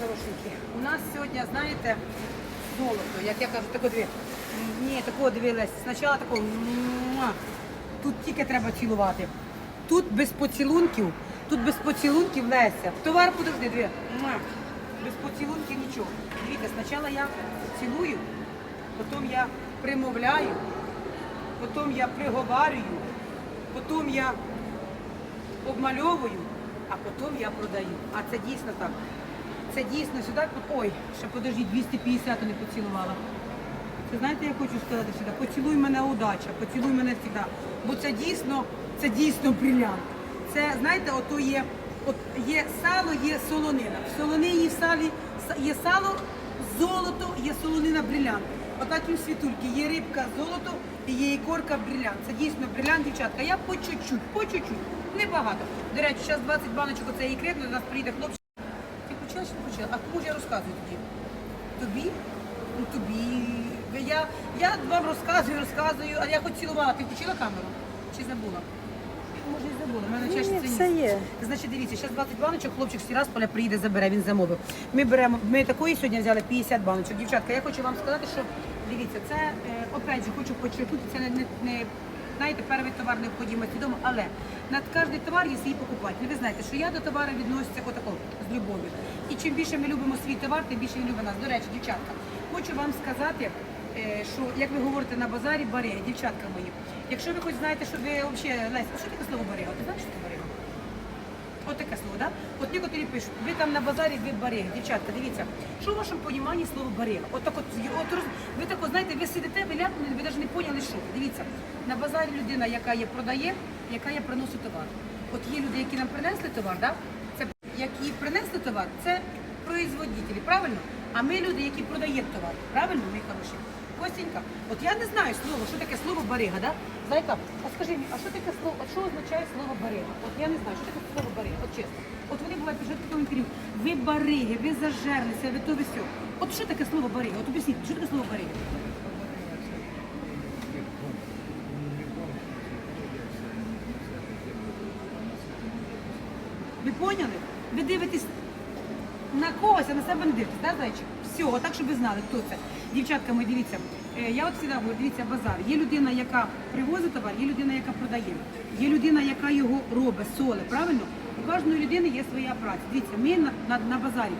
хорошенькі. У нас сьогодні, знаєте, золото, як я кажу, тако дві. Ні, такого дивилась. Спочатку такого. Тут тільки треба цілувати. Тут без поцілунків, тут без поцілунків Леся. Товар подожди, дві. Без поцілунків нічого. Дивіться, спочатку я цілую, потім я примовляю, потім я приговарюю, потім я обмальовую, а потім я продаю. А це дійсно так. Це дійсно сюди. Ой, ще подожди, 250 не поцілувала. Це знаєте, я хочу сказати сюди, поцілуй мене удача, поцілуй мене завжди. Бо це дійсно, це дійсно брилянт. Це, знаєте, ото є, от є сало, є солонина. В солонині в салі є сало, золото, є солонина брилянт. Отак і в світульки. Є рибка золото і є ікорка брилянт. Це дійсно брилянт, дівчатка. Я по чуть-чуть, по чуть-чуть, небагато. До речі, зараз 20 баночок оцеї ікри, до нас приїде хлопчик. Почала не почала? А кому ж я розказую тоді? Тобі? Ну тобі. Я, я вам розказую, розказую, а я хоч цілувала. Ти включила камеру? Чи забула? Може, і забула. У мене Ні, чаще ні, це все ні. є. Значить, дивіться, зараз 20 баночок, хлопчик з Тірасполя приїде, забере, він замовив. Ми беремо, ми такої сьогодні взяли 50 баночок. Дівчатка, я хочу вам сказати, що дивіться, це е, опять же хочу почерпнути, це не, не, не знаєте, перший товар необхідно відомо, але над кожний товар є свій покупатель. Ви знаєте, що я до товару відноситься отако, з любов'ю. І чим більше ми любимо свій товар, тим більше він любить нас. До речі, дівчатка, хочу вам сказати, е, що як ви говорите на базарі, баре, дівчатка мої. Якщо ви хоч знаєте, що ви взагалі, Леся, що таке слово баре? Ти знаєш, що таке барига? От таке слово, да? От некоторі пишуть, ви там на базарі, ви барига. Дівчатка, дивіться, що в вашому поніманні слово барига? От так от, от ви так от, знаєте, ви сидите, ви ляпнули, ви навіть не поняли, що. Дивіться, на базарі людина, яка є продає, яка є приносить товар. От є люди, які нам принесли товар, да? це які принесли товар, це производителі, правильно? А ми люди, які продаємо товар, правильно, мої хороші? Костенька, от я не знаю слово, що таке слово барига, да? Зайка, а скажи мені, а що таке слово, от що означає слово барига? От я не знаю, що таке слово барига, от чесно. От вони бувають пишуть в такому інтерв'ю, ви бариги, ви зажерлися, ви то ви сьо. От що таке слово барига? От об'ясніть, що таке слово барига? Ви поняли? Ви дивитесь на когось, а на себе не дивитесь, так, зайчик? Все, отак, щоб ви знали, хто це. Дівчатка мої, дивіться, е, я от завжди говорю, дивіться, базар. Є людина, яка привозить товар, є людина, яка продає. Є людина, яка його робить, соле, правильно? У кожної людини є своя праця. Дивіться, ми на, на, на базарі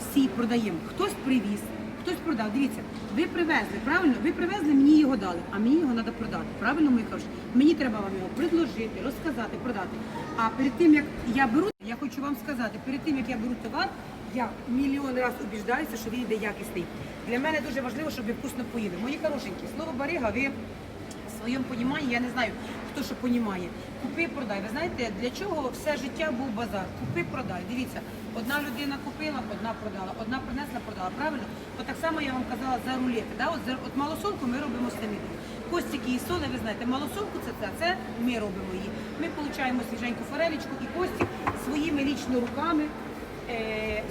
всі продаємо. Хтось привіз, хтось продав. Дивіться, ви привезли, правильно? Ви привезли, мені його дали, а мені його треба продати. Правильно, мої хороші? Мені треба вам його предложити, розказати, продати. А перед тим як я беру, я хочу вам сказати, перед тим як я беру товар, я мільйон разів убіждаюся, що він йде якісний. Для мене дуже важливо, щоб ви вкусно поїли. Мої хорошенькі, слово барига, ви в своєму поніманні, я не знаю, хто що понімає. Купи, продай. Ви знаєте, для чого все життя був базар? Купи, продай. Дивіться, одна людина купила, одна продала, одна принесла, продала. Правильно? От так само я вам казала за рулети. Да? От, от малосолку ми робимо самі. Костики і соли, ви знаєте, малосолку це, це, це ми робимо її. Ми отримуємо свіженьку форелечку і Костик своїми лічно руками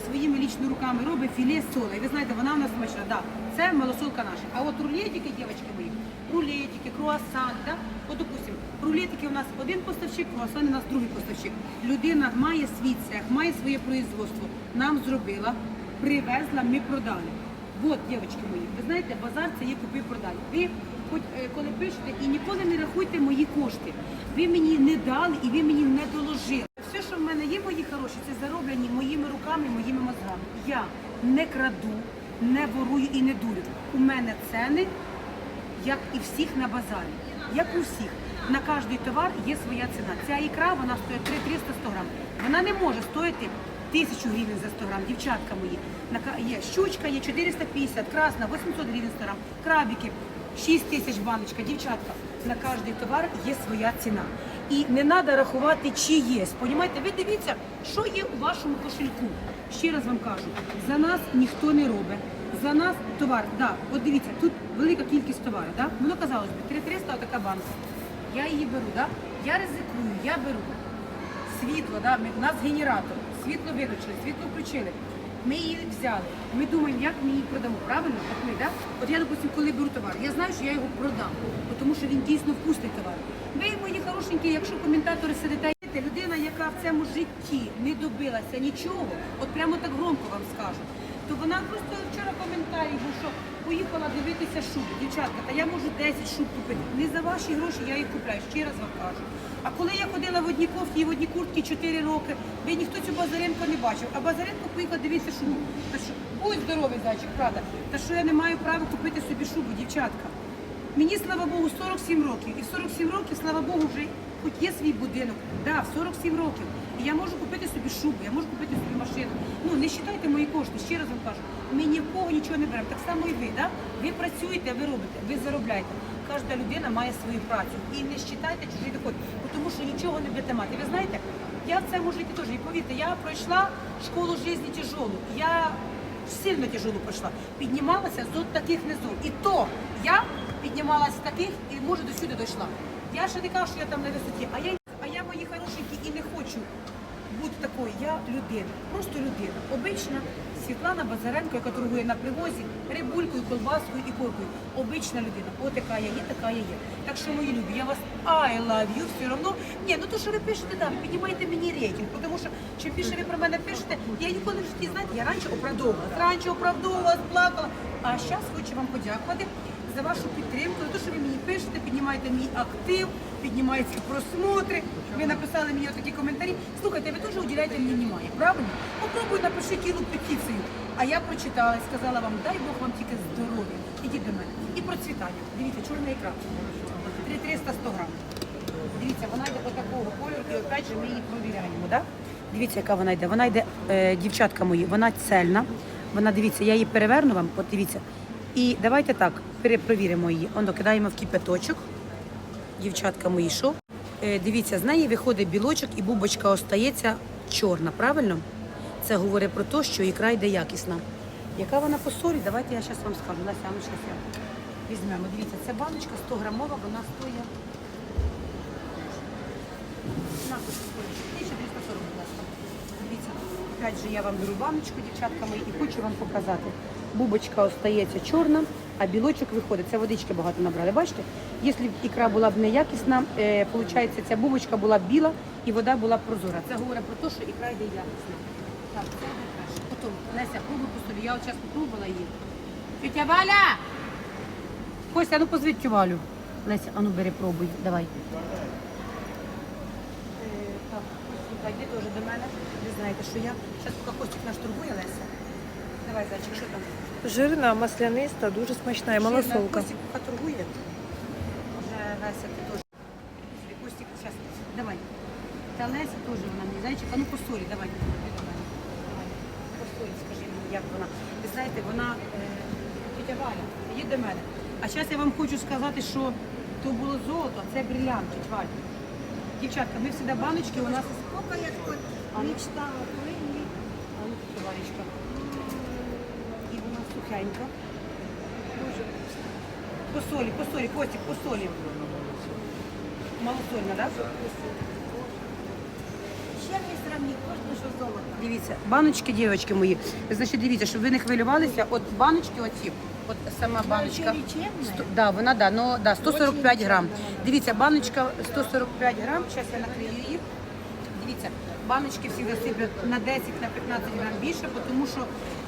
своїми лічно руками робить філе соли. І ви знаєте, вона в нас смачна. Да, це малосолка наша. А от рулетики, дівчатки мої, рулетики, круасан, да? От, допустим, рулетики у нас один поставщик, круасани у нас другий поставщик. Людина має свій цех, має своє производство. Нам зробила, привезла, ми продали. От, дівчатки мої, ви знаєте, базар це є купи-продай. Ви хоч е, коли пишете і ніколи не рахуйте мої кошти. Ви мені не дали і ви мені не доложили. Все, що в мене є, мої хороші, це зароблені моїми руками, моїми мозгами. Я не краду, не ворую і не дурю. У мене ціни, як і всіх на базарі. Як у всіх. На кожний товар є своя ціна. Ця ікра вона стоїть 3 300 100 грам. Вона не може стоїти тисячу гривень за 100 грам, дівчатка мої. Є щучка, є 450, красна, 800 гривень 100 грам, крабики, 6 тисяч баночка, дівчатка. На кожний товар є своя ціна. І не треба рахувати, чи є. Понімаєте, ви дивіться, що є у вашому кошельку. Ще раз вам кажу, за нас ніхто не робить. За нас товар, да, от дивіться, тут велика кількість товару, да? воно казалось би, 3300 така банка. Я її беру, да? я ризикую, я беру світло, да? у нас генератор, світло виключили, світло включили. Ми її взяли, ми думаємо, як ми її продамо. Правильно? От ми, да? От я, допустим, коли беру товар, я знаю, що я його продам, тому що він дійсно вкусний товар. Ви, мої хорошенькі, якщо коментатори сидите, людина, яка в цьому житті не добилася нічого, от прямо так громко вам скажу, то вона просто вчора коментарі що поїхала дивитися шуби. Дівчатка, та я можу 10 шуб купити. Не за ваші гроші я їх купляю, ще раз вам кажу. А коли я ходила в одній кофті і в одній куртці 4 роки, ви ніхто цю Базаренко не бачив, а Базаренко поїхав дивитися шубу. Та що, будь здоровий, зайчик, правда. Та що я не маю права купити собі шубу, дівчатка. Мені, слава Богу, 47 років. І в 47 років, слава Богу, вже хоч є свій будинок. Да, в 47 років. Я можу купити собі шубу, я можу купити собі машину. Ну, не вважайте мої кошти, ще раз вам кажу. Ми ні в кого нічого не беремо. Так само і ви, да? Ви працюєте, ви робите, ви заробляєте. Кожна людина має свою працю. І не вважайте чужий доход, бо тому що нічого не будете мати. Ви знаєте, я в цьому житті теж, і повірте, я пройшла школу життя тяжелу. Я сильно тяжело пройшла. Піднімалася з от таких низу. І то я піднімалася з таких і може до сюди дійшла. Я ще не кажу, що я там на висоті, а я, а я мої хорошенькі і не хочу бути такою. Я людина, просто людина. Обична Світлана Базаренко, яка торгує на привозі рибулькою, колбаскою і коркою. Обична людина. От така я є, така я є. Так що, мої любі, я вас I love you все одно. Ні, ну то, що ви пишете, да, ви піднімаєте мені рейтинг, тому що чим більше ви про мене пишете, я ніколи в житті, знаєте, я раніше оправдовувала, раніше оправдовувалась, плакала. А зараз хочу вам подякувати за вашу підтримку, за те, що ви мені пишете, піднімаєте мій актив, піднімаєте просмотри. Ви написали мені такі коментарі. Слухайте, ви теж уділяєте мені внимання, правильно? Попробуй напиши тілу петицію. А я прочитала і сказала вам, дай Бог вам тільки здоров'я. Ідіть до мене. І процвітання. Дивіться, чорний екран. 3300 100 грам. Дивіться, вона йде до такого кольору, і опять же ми її провіряємо. Да? Дивіться, яка вона йде. Вона йде, е, дівчатка мої, вона цельна. Вона, дивіться, я її переверну вам, от дивіться. І давайте так, перепровіримо її. Оно кидаємо в кипяточок. Дівчатка мої, що? Е, дивіться, з неї виходить білочок і бубочка остається чорна, правильно? Це говорить про те, що ікра йде якісна. Яка вона по солі? Давайте я зараз вам скажу. Ми щас я візьмемо. Дивіться, це баночка 100 грамова, вона стоїть. На, тут 1340, будь ласка. Дивіться, опять же я вам беру баночку, дівчатка мої, і хочу вам показати. Бубочка остається чорна, а білочок виходить. Це водички багато набрали. Бачите? Якщо ікра була б неякісна, е, виходить, ця бубочка була б біла і вода була б прозора. Це говорить про те, що ікра йде якісна. Так, це перше. Потім, Леся, пробуй по солі. Я от попробувала її. Тетя Валя! Костя, ну позвіть тю Валю. Леся, а ну бери, пробуй, давай. Е, Так, Костя, йди теж до мене. Ви знаєте, що я. Зараз поки Костик наш торгує, Леся. Давай, зайчик, що там? Жирна, масляниста, дуже смачна і малосолка. Костик торгує. Вже Леся, ти теж. Костик, зараз, давай. Та Леся теж вона мені. Зайчик, а ну по солі, давай. Давай. По солі, скажи мені, як вона. Ви знаєте, вона, е, тетя Валя, їдь до мене. А зараз я вам хочу сказати, що то було золото, а це бриллиант, тетя Валя. Дівчатка, ми всегда баночки у нас Сколько я хоть мечтала, плыни. А ну, тетя Валечка. І вона сухенька. Боже, По солі, по солі, Костик, по солі. Малосольна, так? Да? с не сравнить, можно что золото. Дивіться, баночки, дівчатки мої. Значить, дивіться, щоб ви не хвилювалися. От баночки оці, от сама баночка. Сто- Да, вона да, ну да, 145 Очень грам. Дивіться, баночка 145 грам. Зараз я накрию її. Дивіться, баночки всі засиплять на 10 на 15 грам більше, бо тому що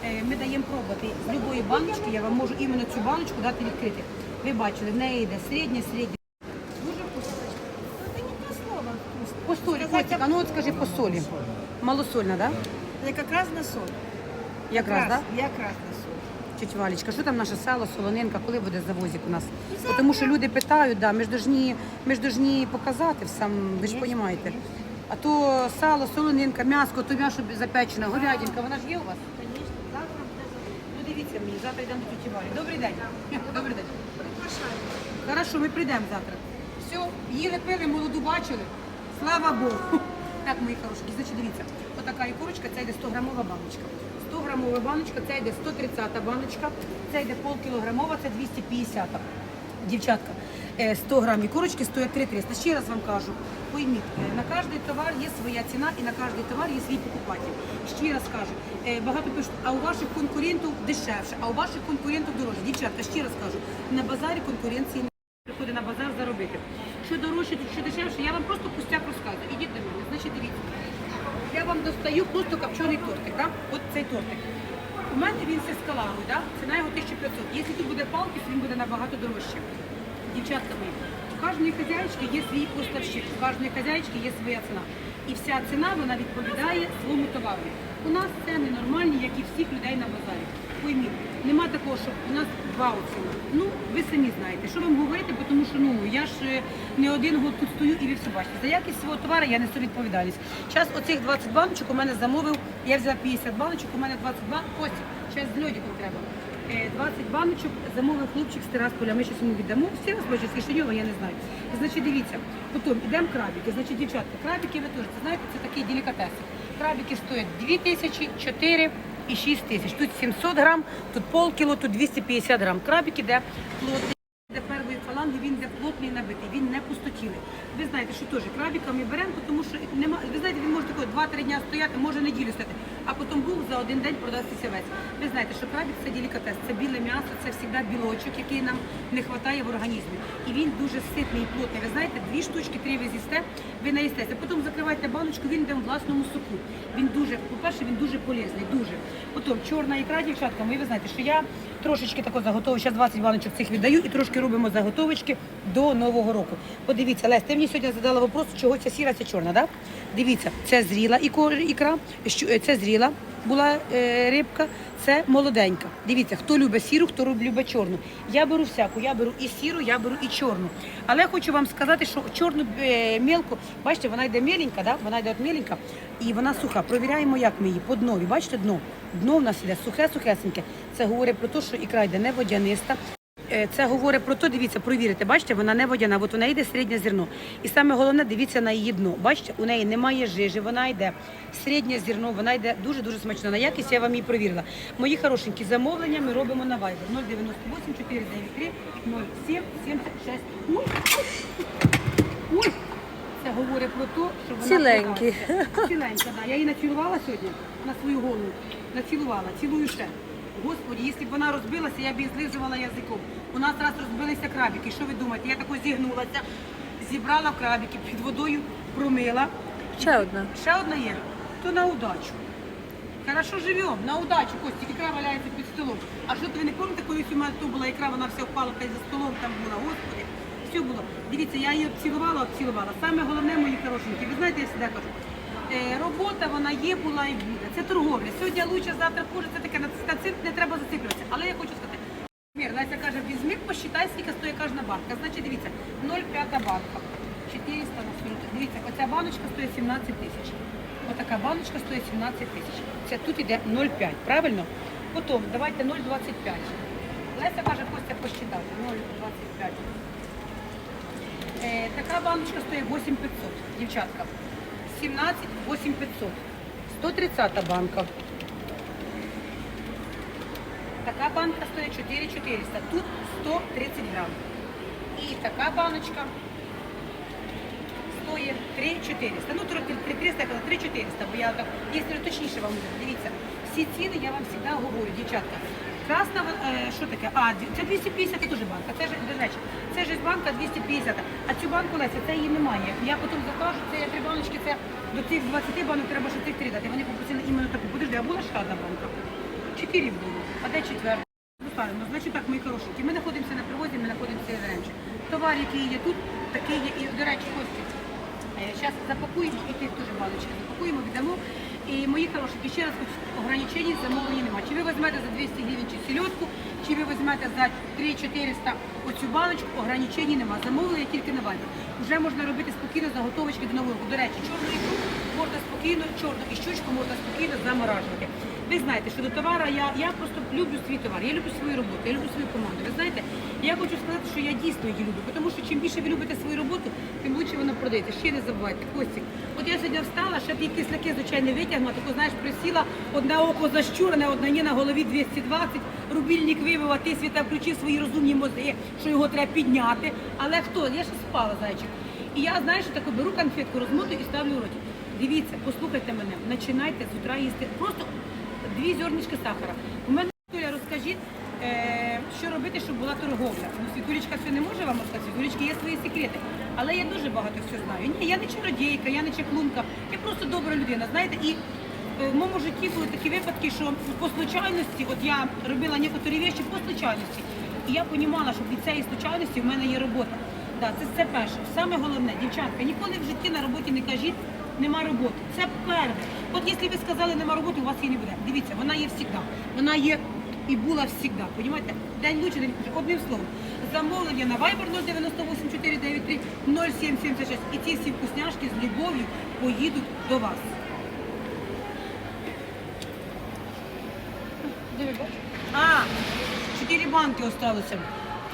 ми даємо пробувати з любої баночки. Я вам можу іменно цю баночку дати відкрити. Ви бачили, в неї йде середня, середня. Дуже вкусно. Ну, Это не то слово вкусно. По солі, Котик, а ну от скажи по солі. Малосольна, так? Да? Я как на соль. Якраз, так? Да? Я раз на соль. Тетя Валечка, що там наше сало, солонинка, коли буде завозик у нас? Бо Тому що люди питають, да, ми ж должні, ми ж должні показати сам, ви ж розумієте. А то сало, солонинка, м'ясо, то м'ясо запечене, говядинка, вона ж є у вас? Конечно, завтра буде завтра. Ну дивіться мені, завтра йдемо до тіті Валі. Добрий день. Добрий день. Приглашаю. Хорошо, ми прийдемо завтра. Все, їли, пили, молоду бачили. Слава Богу. Так, мої хороші, значить дивіться, отака ікорочка, це йде 100 грамова баночка. 100 грамова баночка, це йде 130 баночка, це йде полкілограмова, це 250. Дівчатка, е, 100 грам ікорочки стоять 3300. Ще раз вам кажу, пойміть, е, на кожний товар є своя ціна і на кожний товар є свій покупатель. Ще раз кажу, е, багато пишуть, а у ваших конкурентів дешевше, а у ваших конкурентів дорожче. Дівчатка, ще раз кажу, на базарі конкуренції немає. приходить на базар заробити. що дорожче, що дешевше, я вам просто пустяк розказую. Ідіть до мене, значить дивіться. Я вам достаю просто копчений тортик, да? от цей тортик. У мене він зі скалами, да? ціна його 1500. Якщо тут буде палкіс, він буде набагато дорожче. Дівчатка мої, у кожної хазяїчки є свій поставщик, у кожної хазяїчки є своя ціна. І вся ціна вона відповідає своєму товару. У нас ціни нормальні, як і всіх людей на базарі. Пойміть, нема такого, щоб у нас два ціна. Ну, ви самі знаєте, що вам говорити, тому що ну я ж е, не один год тут стою і ви все бачите. За якість свого товару я несу відповідальність. Зараз оцих 20 баночок у мене замовив, я взяла 50 баночок, у мене 22, Костя, зараз з льодиком треба. Е, 20 баночок замовив хлопчик з Тирасполя, ми щось йому віддамо. Всі розбачать, з Кишиньова, я не знаю. Значить, дивіться, потім йдемо крабики. Значить, дівчатка, крабики ви теж, знаєте, це такі делікатеси. Крабики стоять 2 тисячі, 4 і 6 тисяч. Тут 700 грам, тут полкіло, тут 250 грам. Крабики, де плотний. Де першої фаланги він де плотний набитий, він не пустотілий. Ви знаєте, що теж крабиками беремо, тому що нема. Ви знаєте, він може такого 2-3 дня стояти, може неділю стати, а потім був за один день продастися весь. Ви знаєте, що крабик це делікатес, це біле м'ясо, це завжди білочок, який нам не вистачає в організмі. І він дуже ситний і плотний. Ви знаєте, дві штучки, три ви з'їсте, ви наїстеся. Потім закривайте баночку, він йде в власному соку. Він дуже, по-перше, він дуже полезний, дуже. Потім чорна ікра, дівчатка, ви знаєте, що я трошечки тако заготовую, зараз 20 баночок цих віддаю і трошки робимо заготовочки до Нового року. Подивіться, Лесь, ти мені сьогодні задала вопрос, чого ця сіра, ця чорна, да? Дивіться, це зріла ікра, е, це зріла була е, рибка, це молоденька. Дивіться, хто любить сіру, хто любить чорну. Я беру всяку, я беру і сіру, я беру і чорну. Але хочу вам сказати, що чорну е, мілку, бачите, вона йде міленька, да? вона йде от міленька, і вона суха. Провіряємо, як ми її по днові. Бачите, дно? Дно в нас іде сухе-сухесеньке. Це говорить про те, що ікра йде не водяниста. Е, Це говорить про те, дивіться, провірите, бачите, вона не водяна, от неї йде середнє зерно. І саме головне, дивіться на її дно. Бачите, у неї немає жижі, вона йде середнє зерно, вона йде дуже-дуже смачно. На якість я вам її провірила. Мої хорошенькі замовлення ми робимо на Viber 098 493 07 76. Ой, ой, це говорить про те, що вона Ціленькі. Ціленька, да. Я її націлувала сьогодні на свою голову. Націлувала, цілую ще. Господі, якщо б вона розбилася, я б її злизувала язиком. У нас раз розбилися крабики. Що ви думаєте? Я тако зігнулася, зібрала крабики, під водою промила. Ще одна. Ще одна є, то на удачу. Хорошо живемо, на удачу, Костя, ікра валяється під столом. А що то ви не пам'ятаєте, коли у мене тут була ікра, вона вся впала та за столом там була, господи. Все було. Дивіться, я її обцілувала, обцілувала. Саме головне, мої хорошенькі, ви знаєте, я завжди кажу, робота вона є, була і буде. Це торговля. Сьогодні лучше, завтра хуже, це таке, на цим не треба зациклюватися. Але я хочу сказати, Мір, Леся каже, візьми, посчитай, скільки стоїть кожна банка. Значить, дивіться, 0,5 банка. 400 на свою. Дивіться, оця баночка стоїть 17 тисяч. Отака баночка стоїть 17 тисяч. Це тут іде 0,5, правильно? Потім давайте 0,25. Леся каже, Костя посчитати. 0,25. Е, така баночка стоїть 8500, дівчатка. 17 8500. 130 банка. Така банка стоїть 4400, тут 130 грам. І така баночка стоїть 3400. Ну, трохи 3300, я казала, 3400, бо я так, якщо точніше вам дивіться. Всі ціни я вам завжди говорю, дівчатка. Красна, е, що таке? А, це 250 це теж банка. Це ж, до це ж банка 250. А цю банку Леся, це її немає. Я потім закажу, це я три баночки, це до цих 20 банок треба ще цих три дати. Вони попросили іменно таку. Подожди, а була ще одна банка? Чотири було. А де четверта? Доставимо. Значить так, мої хорошенькі, ми знаходимося на привозі, ми знаходимося в Яремчі. Товар, який є тут, такий є. І, до речі, Кості, зараз запакуємо і тих дуже баночки запакуємо, віддамо. І мої хороші ще раз хочу, ограничень замовлення немає. Чи ви візьмете за 200 гривень чи сільотку, чи ви візьмете за 3-400 оцю баночку, ограничений немає. Замовлення тільки на вайбер. Вже можна робити спокійно заготовочки до нового року. До речі, чорну ікру можна спокійно, чорну і щучку можна спокійно заморажувати. Ви знаєте, що до товара я, я просто люблю свій товар, я люблю свою роботу, я люблю свою команду. Ви знаєте, я хочу сказати, що я дійсно її люблю, тому що чим більше ви любите свою роботу, тим лучше вона продається. Ще не забувайте, Костік. От я сьогодні встала, щоб її кисляки, звичайно, витягнула, тако, знаєш, присіла, одне око защурене, одне ні на голові 220, рубільник вивив, а ти світа включив свої розумні мозги, що його треба підняти. Але хто? Я ще спала, зайчик. І я, знаєш, таку беру конфетку, розмотую і ставлю в роті. Дивіться, послухайте мене, починайте з утра їсти. Просто дві зернички сахара. У мене Толя, розкажіть, Е, що робити, щоб була торговля? Ну, Світулечка це не може вам розказати. Світулечки є свої секрети. Але я дуже багато все знаю. Ні, я не чародійка, я не чаклунка, я просто добра людина. Знаєте, і е, в моєму житті були такі випадки, що по случайності, от я робила некоторі речі по случайності. І я розуміла, що від цієї случайності в мене є робота. Да, це, це перше. Саме головне, дівчатка, ніколи в житті на роботі не кажіть, нема роботи. Це перше. От якщо ви сказали, нема роботи, у вас її не буде. Дивіться, вона є завжди. Вона є і була завжди. Понімаєте? День лучше, день хуже. Одним словом. Замовлення на Viber 098 493 0776. І ці всі вкусняшки з любов'ю поїдуть до вас. А, 4 банки осталося.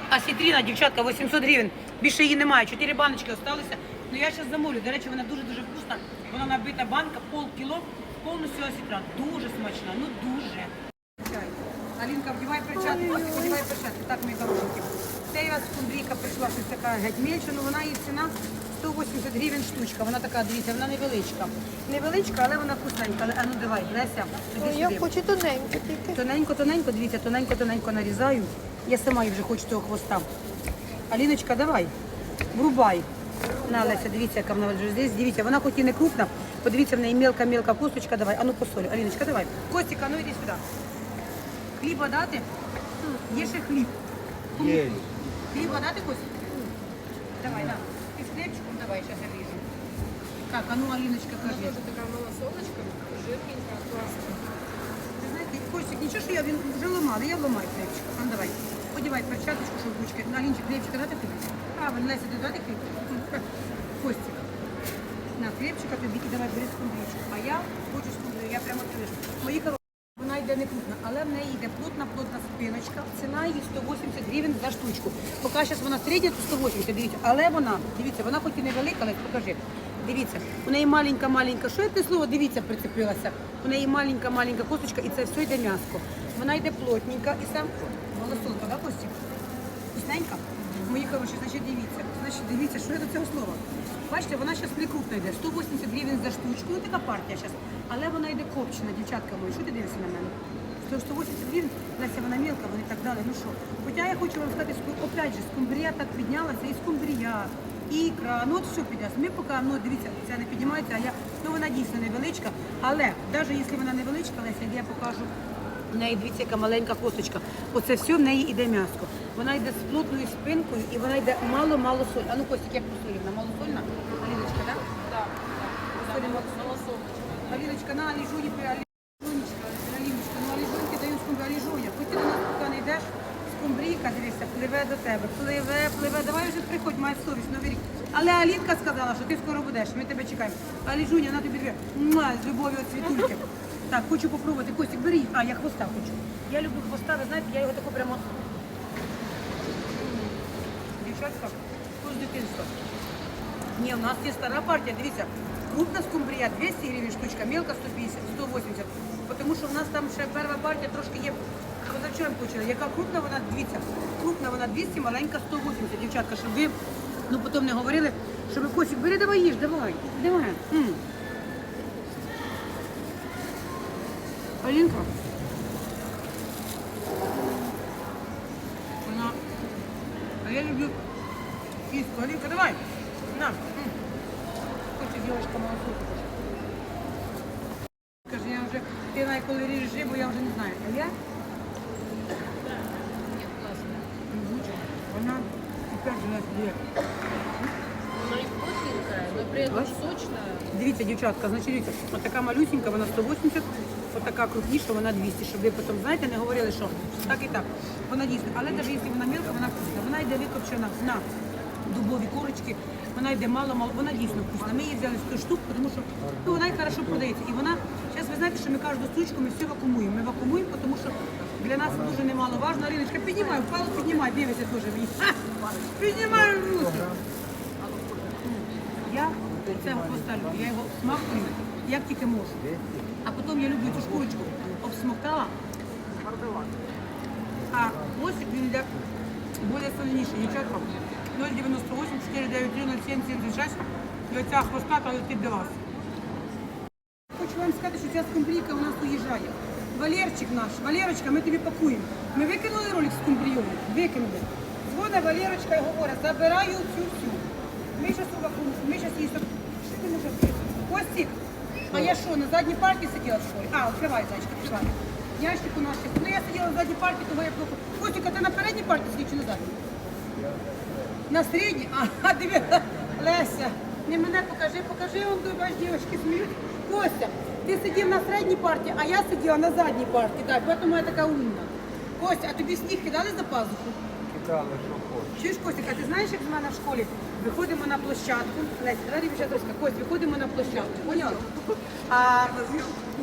А сітріна, дівчатка, 800 гривень. Більше її немає. 4 баночки осталося. Ну я зараз замовлю. До речі, вона дуже-дуже вкусна. Вона набита банка, пол кіло, повністю осітра. Дуже смачна, ну дуже. Алінка, вдівай перчатки, Костя, вдівай перчатки. Так, мої хорошенькі. Це у вас скумбрійка прийшла, щось така геть менша, ну вона її ціна 180 гривень штучка. Вона така, дивіться, вона невеличка. Невеличка, але вона вкусненька. Але, а ну давай, Леся, іди я хочу тоненько тільки. Тоненько, тоненько, дивіться, тоненько, тоненько нарізаю. Я сама їй вже хочу того хвоста. Аліночка, давай, врубай. На, Леся, дивіться, яка вона вже здесь. Дивіться, вона хоч і не крупна, подивіться, в неї мелка-мелка косточка, давай, а ну посолю. Аліночка, давай. Костіка, ну йди сюди. Хліба дати? Є ще хліб. Є. Хліба дати, Костя? Давай, на. І з хлібчиком давай, зараз я ріжу. Так, а ну, Аліночка, кажи. Такая малосолочка, жирненькая, классная. Ти знаєте, Костик, нічого, що я він вже ламала, я ламаю хлібчик. А ну давай, одівай перчаточку, щоб ручки. На лінчик хлібчика дати хліб? Правильно, Леся, ти дати хліб? Костик. На хлібчика тобі і давай бери скумбрічку. А я хочу скумбрію, я прямо тобі. Мої коробки. Вона йде не крупна, але в неї йде плотна-плотна спиночка. Ціна її 180 гривень за штучку. Поки зараз вона середня, то 180, дивіться. Але вона, дивіться, вона хоч і невелика, але покажи. Дивіться, у неї маленька-маленька, що я те слово, дивіться, прицепилася. У неї маленька-маленька косточка і це все йде м'яско. Вона йде плотненька і сам? Вкусненька? Мої хороші, значить дивіться. Значить, дивіться, що я до цього слова. Бачите, вона зараз не крупна йде. 180 гривень за штучку, ну така партія зараз. Але вона йде копчена, дівчатка мої. Що ти дивишся на мене? 100 180 гривень, Леся, вона мілка, вони так далі. Ну що? Хоча я хочу вам сказати, ску- опять же, скумбрія так піднялася, і скумбрія, ікра, ну от все піде. Ми поки, ну дивіться, це не піднімається, а я, ну вона дійсно невеличка, але навіть якщо вона невеличка, Леся, я покажу. В неї дивіться, яка маленька косточка. Оце все в неї йде м'яско. Вона йде з плотною спинкою і вона йде мало-мало соль. А ну Костік, як посолі? Вона малосольна? Аліночка, так? Малосолочка. Аліночка, на Аліжуні, Аліжунечка, Аліночка, ну Аліжуньки даю скумбрію. Аліжуня, хоч ти до нас поки не йдеш, скумбрійка, дивися, пливе до тебе, пливе, пливе, давай вже приходь, має совість, новий рік. Але Алінка сказала, що ти скоро будеш, ми тебе чекаємо. Аліжуня, на тобі дві, з любов'ю від світульки. Так, хочу попробувати. Костік, бери. А, я хвоста хочу. Я люблю хвоста, ви знаєте, я його тако прямо... Дівчатка, вкус дитинства. Ні, у нас є стара партія, дивіться. Крупна скумбрія 200 гривень штучка, мелка 150, 180. Тому що в нас там ще перша партія трошки є. Позавчора почали. Яка крупна вона, дивіться, крупна вона 200, маленька 180, дівчатка, щоб ви ну, потім не говорили, що ви Костік, бери, давай їж, давай, давай. Алінка. Вона. А я люблю киску. Алінка, давай. На. М. Хоче дівчинка молоко. Каже, я вже, ти навіть коли ріжеш рибу, я вже не знаю. А я? Нет, классная. Мгм. Вона опять же нас є. Плотненькая, но при этом Бачиш? сочная. Дивіться, дівчатка, значить, дивіться, от така малюсінька, вона 180, от така крупніша, вона 200, щоб ви потім, знаєте, не говорили, що так і так. Вона дійсно, але навіть якщо вона мілка, вона вкусна. Вона йде викопчена на дубові корочки, вона йде мало-мало, вона дійсно вкусна. Ми її взяли 100 штук, тому що ну, вона і хорошо продається. І вона, зараз ви знаєте, що ми кожну стручку ми все вакуумуємо. Ми вакуумуємо, тому що для нас дуже немало важно. Аріночка, піднімай, впало, піднімай, дивися теж мені. Ха! Піднімай руки. Це хвоста люблю, я його смакую, як тільки можу. А потім я люблю цю шкурочку обсмоктала. А хвостик він йде більш сильніший. Дівчатка 098 493 07 76. І оця хвоста та летить до вас. Хочу вам сказати, що ця скумбрійка у нас уїжджає. Валерчик наш, Валерочка, ми тобі пакуємо. Ми викинули ролик з кумбріону, викинули. Дзвоне Валерочка і говорить, забираю цю всю. Ми зараз її... соб- Що ти може вкрити? Костік, а я що, на задній парті сиділа в школі? А, відкривай, зайчик, відкривай. Ящик у нас. є. Ну я сиділа на задній парті, того я плохо. Костік, а ти на передній парті сидів чи на задній? На середній? А, диви, Леся, не мене покажи, покажи, он думаєш, дівчатки сміють. Костя, ти сидів на середній парті, а я сиділа на задній парті, так, тому я така умна. Костя, а тобі сніг кидали за пазуху? Кидали, що хочеш. Чуєш, Костик, а ти знаєш, як в мене в школі? Виходимо на площадку. Леся, давай дівчата трошки. Кость, виходимо на площадку. Поняла?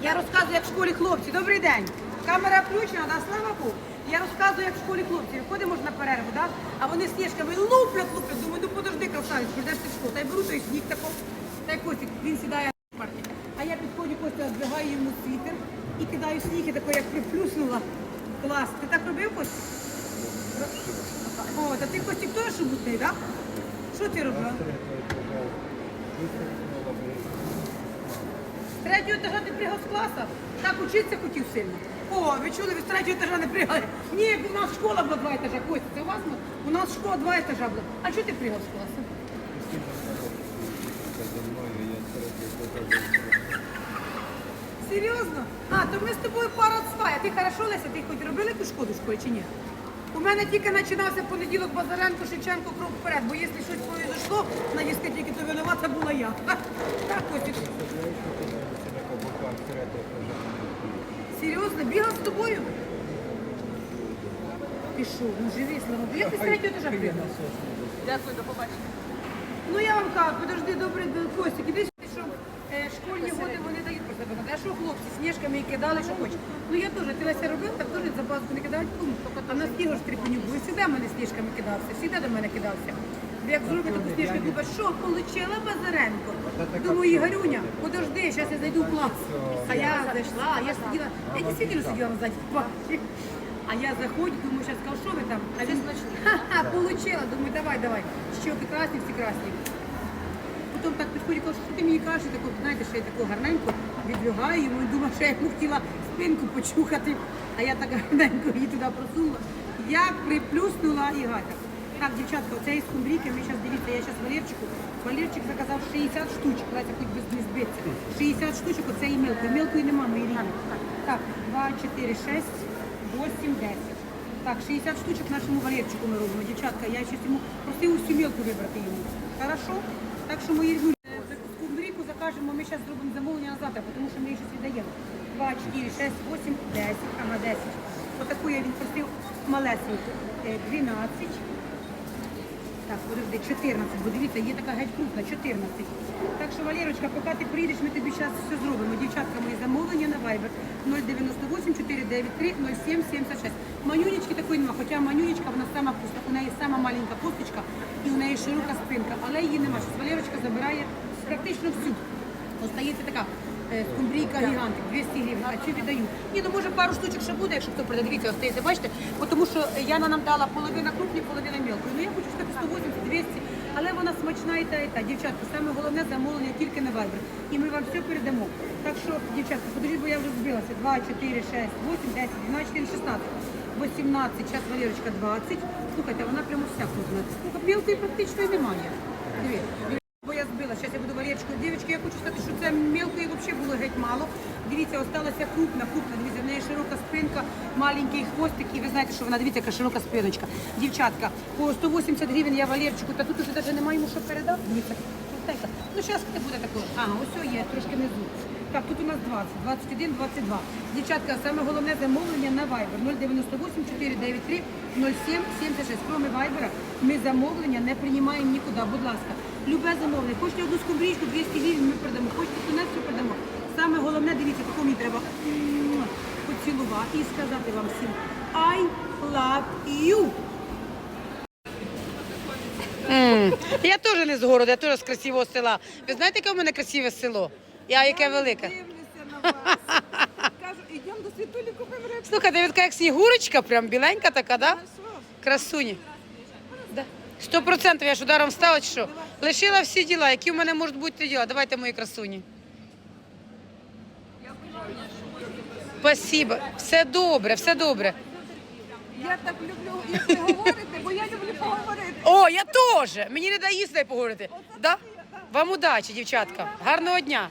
Я розказую, як в школі хлопці. Добрий день. Камера включена, да, слава Богу. Я розказую, як в школі хлопці. Виходимо ж на перерву, да? а вони сніжками луплять, луплять. Думаю, ну подожди, красавець, прийдеш ти в школу. Та й беру той сніг тако. Та й Костик, він сідає на парті. А я підходжу, Костя, збігаю йому світер і кидаю сніг, і тако, як приплюснула. Клас. Ти так робив, Костя? О, та ти Костік теж шубутний, так? Що ти робила? З третього етажа ти пригав з класу? Так учитися хотів сильно. О, ви чули, ви з третього етажа не пригали. Ні, у нас школа була два етажа. Костя, це у вас? У нас школа два етажа була. А чого ти пригав з класу? Серйозно? А, то ми з тобою пара свая. Ти хорошо, Леся, ти хоч робила якусь шкоду школі чи ні? У мене тільки починався понеділок Базаренко, Шевченко, крок вперед, бо якщо щось произошло на дискотеці, то винувата була я. Так, Костік, серйозно, бігав з тобою? Що, ну живий, слава Богу. Як ти з третього етажа пригав? Дякую, до побачення. Ну я вам кажу, подожди, добре, Костик, іди що е, школьні годи вони дають про себе. А що хлопці сніжками і кидали, що хочуть. Ну я теж, ти Леся робив, так теж за базу не кидають кому. А на Ігор Стріпанюк, бо завжди мене сніжками кидався, завжди до мене кидався. Як зробить таку сніжку, думаю, що, получила Базаренко? Думаю, Ігорюня, подожди, зараз я зайду в клас. А я зайшла, а я сиділа, я дійсно сиділа на задній парті. А я заходжу, думаю, зараз кажу, що ви там? А він смачний. Ха-ха, получила. Думаю, давай, давай. Щоки красні, всі красні. Потім так підходить, кажу, що ти мені кажеш, таку, знаєте, що я таку гарненько відлягаю йому і думаю, що я йому хотіла спинку почухати, а я так гарненько її туди просунула. Як приплюснула і гатя. Так, дівчатка, оце із кумбріки, ми зараз дивіться, я зараз Валерчику. Валерчик заказав 60 штучок, Леся, хоч без не збиться. 60 штучок, оце і мілкої. Мілкої нема, мої рідні. Так, 2, 4, 6, 8, 10. Так, 60 штучок нашому Валерчику ми робимо. Дівчатка, я щось йому просив усю мілку вибрати йому. Хорошо? Так що мої рідні, е, скумбрійку закажемо, ми зараз зробимо замовлення на завтра, тому що ми її щось віддаємо. 2, 4, 6, 8, 10, ага, 10. Отаку я він просив малесеньку. Е, 12. Так, подожди, 14, бо дивіться, є така геть крупна, 14. Так що, Валерочка, поки ти приїдеш, ми тобі зараз все зробимо. Дівчатка, мої замовлення на Viber 098 493 07 76. Манюнечки такої нема, хоча манюнечка, вона сама вкусна, у неї сама маленька косточка і у неї широка спинка, але її нема. Щось Валерочка забирає практично всю. Остається така е, скумбрійка гігантик, 200 гривень, а цю віддаю. Ні, ну може пару штучок ще буде, якщо хто прийде. Дивіться, остається, бачите, Бо тому що Яна нам дала половина крупні, половина мілкої. Ну я хочу сказати 180, 200, але вона смачна і та, і та. Дівчатка, саме головне замовлення тільки на Viber. І ми вам все передамо. Так що, дівчатка, подождіть, бо я вже збилася. 2, 4, 6, 8, 10, 12, 14, 16. 18, зараз Валерочка 20. Слухайте, вона прямо вся. Слухай, Мілкої практично немає. Дивіться. Я буду варечку. Дівчатки, я хочу сказати, що це мілкої взагалі було геть мало. Дивіться, осталася крупна, крупна. Дивіться, в неї широка спинка, маленький хвостик, і ви знаєте, що вона, дивіться, яка широка спиночка. Дівчатка, по 180 гривень я Валерчику, та тут уже навіть немає йому що передати. Дивіться, крутенька. Ну, зараз не буде такого. Ага, ось є, трошки внизу. Так, тут у нас 20, 21, 22. Дівчатка, саме головне замовлення на Viber 098 493 07 76. Кроме Viber, ми замовлення не приймаємо нікуди. Будь ласка, любе замовлення. Хочете одну скумбрічку, 200 гривень ми продамо. Хочете тунець, все продамо. Саме головне, дивіться, таку мені треба поцілувати і сказати вам всім I love you. Я теж не з городу, я теж з красивого села. Ви знаєте, яке в мене красиве село? Я яке велике. Кажу, йдемо до світулі, купимо рибу. Слухайте, ви така як снігурочка, прям біленька така, да? Красуні. Сто процентів я ж ударом встала, чи що? Лишила всі діла, які в мене можуть бути діла. Давайте мої красуні. Спасибо. Все добре, все добре. Я так люблю, як ви говорите, бо я люблю поговорити. О, я теж. Мені не дає їсти поговорити. Да? Вам удачі, дівчатка. Гарного дня.